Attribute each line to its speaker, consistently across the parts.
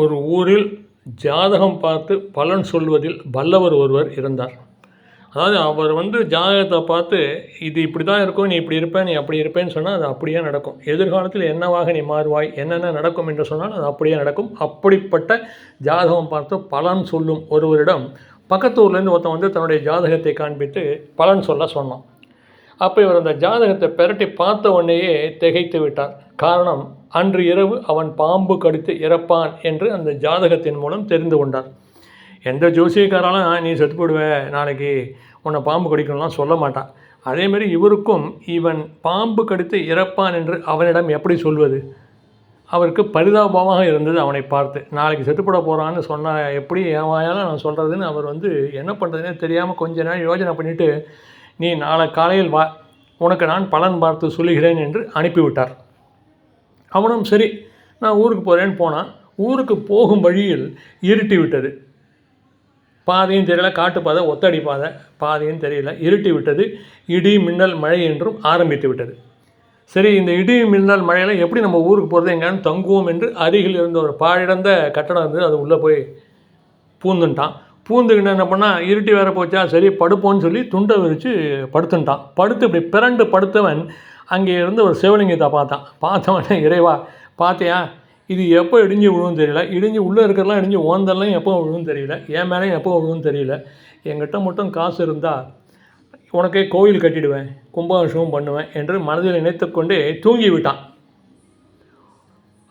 Speaker 1: ஒரு ஊரில் ஜாதகம் பார்த்து பலன் சொல்வதில் வல்லவர் ஒருவர் இருந்தார். அதாவது அவர் வந்து ஜாதகத்தை பார்த்து இது இப்படி தான் இருக்கும் நீ இப்படி இருப்பேன் நீ அப்படி இருப்பேன்னு சொன்னால் அது அப்படியே நடக்கும். எதிர்காலத்தில் என்னவாக நீ மாறுவாய் என்னென்ன நடக்கும் என்று சொன்னால் அது அப்படியே நடக்கும். அப்படிப்பட்ட ஜாதகம் பார்த்து பலன் சொல்லும் ஒருவரிடம் பக்கத்து ஊர்லேருந்து ஒருத்தன் வந்து தன்னுடைய ஜாதகத்தை காண்பித்து பலன் சொல்ல சொன்னான். அப்போ இவர் அந்த ஜாதகத்தை பெரட்டி பார்த்த உடனேயே திகைத்து விட்டார் காரணம் அன்று இரவு அவன் பாம்பு கடித்து இறப்பான் என்று அந்த ஜாதகத்தின் மூலம் தெரிந்து கொண்டார் எந்த ஜோசியக்காராலும் நீ செத்து போடுவ நாளைக்கு உன்னை பாம்பு கடிக்கணும்லாம் சொல்ல மாட்டான். அதேமாரி இவருக்கும் இவன் பாம்பு கடித்து இறப்பான் என்று அவனிடம் எப்படி சொல்வது? அவருக்கு பரிதாபமாக இருந்தது அவனை பார்த்து. நாளைக்கு செத்துப்பட போகிறான்னு சொன்னால் எப்படி ஏன் வாயால் நான் சொல்கிறதுன்னு அவர் வந்து என்ன பண்ணுறதுனே தெரியாமல் கொஞ்ச நேரம் யோசனை பண்ணிவிட்டு நீ நாளை காலையில் வா உனக்கு நான் பலன் பார்த்து சொல்லுகிறேன் என்று அனுப்பிவிட்டார். அவனும் சரி நான் ஊருக்கு போகிறேன்னு போனான் ஊருக்கு போகும் வழியில் இருட்டி விட்டது பாதையும் தெரியல காட்டு பாதை ஒத்தடி பாதை பாதையும் தெரியல இருட்டி விட்டது இடி மின்னல் மழை என்றும் ஆரம்பித்து விட்டது சரி இந்த இடி மின்னல் மழையில் எப்படி நம்ம ஊருக்கு போகிறது எங்கேன்னு தங்குவோம் என்று அருகில் இருந்த ஒரு பாழிடந்த கட்டடம் இருந்தது அது உள்ளே போய் பூந்துட்டான். பூந்துக்கிட்டு என்ன பண்ணால் இருட்டி வேற போச்சா சரி படுப்போன்னு சொல்லி துண்டை விரித்து படுத்துட்டான். படுத்து இப்படி பிறண்டு படுத்தவன் அங்கே இருந்து ஒரு சிவலிங்கத்தை பார்த்தான். பார்த்தவனே இறைவா பார்த்தியா இது எப்போ இடிஞ்சு விழுவும் தெரியல. இடிஞ்சு உள்ளே இருக்கிறதெல்லாம் இடிஞ்சு ஓந்தெல்லாம் எப்போ விழுவும் தெரியல. என் மேலேயும் எப்போ விழுவும் தெரியல. என்கிட்ட மட்டும் காசு இருந்தால் உனக்கே கோயில் கட்டிடுவேன் கும்பாபிஷேகம் பண்ணுவேன் என்று மனதில் நினைத்துக்கொண்டே தூங்கி விட்டான்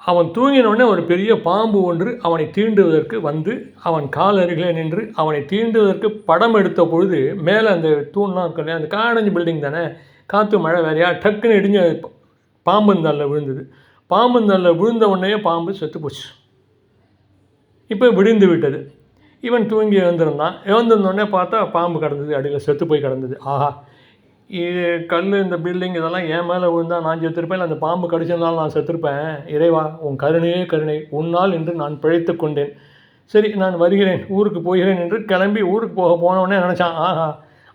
Speaker 1: அவன் தூங்கினோடனே ஒரு பெரிய பாம்பு ஒன்று அவனை தீண்டுவதற்கு வந்து அவன் கால் அருகிலே நின்று அவனை தீண்டுவதற்கு படம் எடுத்த பொழுது மேலே அந்த தூண்லாம் இருக்கல அந்த காடஞ்சு பில்டிங் தானே? காற்று மழை வேறையா டக்குன்னு இடிஞ்சு பாம்புந்தல்ல விழுந்தது. பாம்புந்தல்ல விழுந்த உடனே பாம்பு செத்து போச்சு. இப்போ விடிந்து விட்டது. இவன் தூங்கி எழுந்திருந்தான். எழுந்திருந்தோடனே பார்த்தா பாம்பு கிடந்தது அடியில் செத்து போய் கிடந்தது. ஆஹா. இது கல் இந்த பில்டிங் இதெல்லாம் என் மேலே விழுந்தா நான் செத்துருப்பேன் இல்லை அந்த பாம்பு கடிச்சிருந்தாலும் நான் செத்துருப்பேன். இறைவா உன் கருணையே கருணை உன்னால் என்று நான் பிழைத்து கொண்டேன். சரி நான் வருகிறேன் ஊருக்கு போகிறேன் என்று கிளம்பி ஊருக்கு போக போனவொடனே நினச்சான் ஆஹா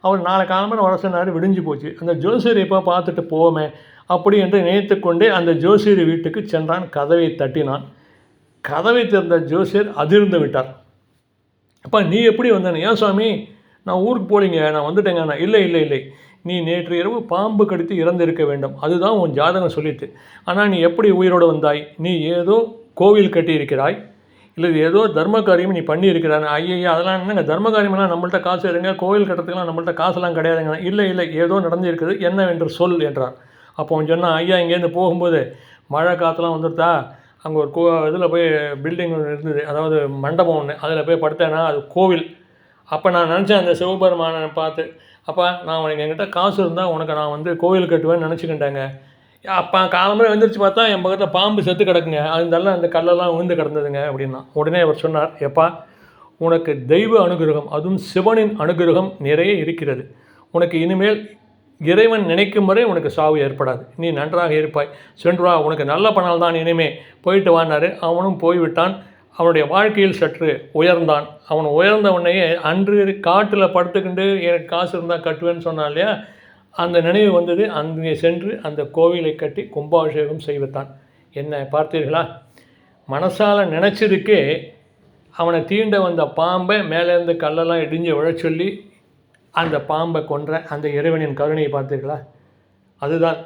Speaker 1: அவர் நாளை காலம்பரம் வர சொன்னார் விடிஞ்சு போச்சு. அந்த ஜோசியர் இப்போ பார்த்துட்டு போவோமே அப்படி என்று நினைத்து கொண்டே அந்த ஜோசியர் வீட்டுக்கு சென்றான் கதவை தட்டினான். கதவை திறந்த ஜோசியர் அதிர்ந்து விட்டார். அப்பா நீ எப்படி வந்தேன் ஏன் சுவாமி நான் ஊருக்கு போலீங்க நான் வந்துட்டேங்க நான் இல்லை இல்லை இல்லை. நீ நேற்று இரவு பாம்பு கடித்து இறந்திருக்க வேண்டும். அதுதான் உன் ஜாதகம் சொல்லித்து ஆனால் நீ எப்படி உயிரோடு வந்தாய்? நீ ஏதோ கோவில் கட்டியிருக்கிறாய். இல்லை ஏதோ தர்ம காரியம் நீ பண்ணியிருக்கிறாய். ஐயா அதெல்லாம் என்னங்க? தர்ம காரியமெல்லாம் நம்மள்ட்ட காசு இருங்க கோவில் கட்டுறதுக்கெல்லாம் நம்மள்ட்ட காசெல்லாம் கிடையாதுங்க. இல்லை இல்லை ஏதோ நடந்திருக்குது. என்னவென்று சொல் என்றார். அப்போ அவன் சொன்னான் ஐயா இங்கேருந்து போகும்போது மழை காற்றுலாம் வந்துடுதா அங்கே ஒரு கோ இதில் போய் பில்டிங் ஒன்று இருந்தது. அதாவது மண்டபம் ஒன்று அதில் போய் படுத்தேன்னா அது கோவில். அப்போ நான் நினச்சேன் அந்த சிவபெருமானை பார்த்து அப்பா நான் உனக்கு என்கிட்ட காசு இருந்தால் உனக்கு நான் வந்து கோவில் கட்டுவேன்னு நினச்சிக்கிட்டேங்க. அப்போ காலம்பரை வந்துருச்சு பார்த்தா என் பக்கத்தில் பாம்பு செத்து கிடக்குங்க. அதனால அந்த கல்லெல்லாம் விழுந்து கிடந்ததுங்க அப்படின்னா. உடனே அவர் சொன்னார் எப்பா உனக்கு தெய்வ அனுகிரகம் அதுவும் சிவனின் அனுகிரகம் நிறைய இருக்கிறது. உனக்கு இனிமேல் இறைவன் நினைக்கும் வரை உனக்கு சாவு ஏற்படாது. நீ நன்றாக இருப்பாய். சென்று வா உனக்கு நல்ல பணம் தான் இனிமே. போயிட்டு வானாரு அவனும் போய்விட்டான். அவனுடைய வாழ்க்கையில் சற்று உயர்ந்தான். அவன் உயர்ந்த அன்று காட்டில் படுத்துக்கிண்டு எனக்கு காசு இருந்தால் கட்டுவேன்னு சொன்னான் இல்லையா? அந்த நினைவு வந்தது. அங்கே சென்று அந்த கோவிலை கட்டி கும்பாபிஷேகம் செய்வத்தான் என்ன பார்த்தீர்களா? மனசால் நினச்சதுக்கே அவனை தீண்ட வந்த பாம்பை மேலேருந்து கல்லெல்லாம் இடிஞ்சு விழச் சொல்லி அந்த பாம்பை கொன்ற அந்த இறைவனின் கருணையை பார்த்தீர்களா? அதுதான்.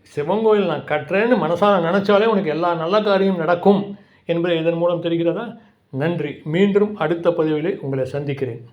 Speaker 1: சிவன் கோயில் நான் கட்டுறேன்னு மனசால் நினச்சாலே உனக்கு எல்லா நல்ல காரியம் நடக்கும். என்பதை இதன் மூலம் தெரிகிறதா? நன்றி. மீண்டும் அடுத்த பதிவிலே உங்களை சந்திக்கிறேன்.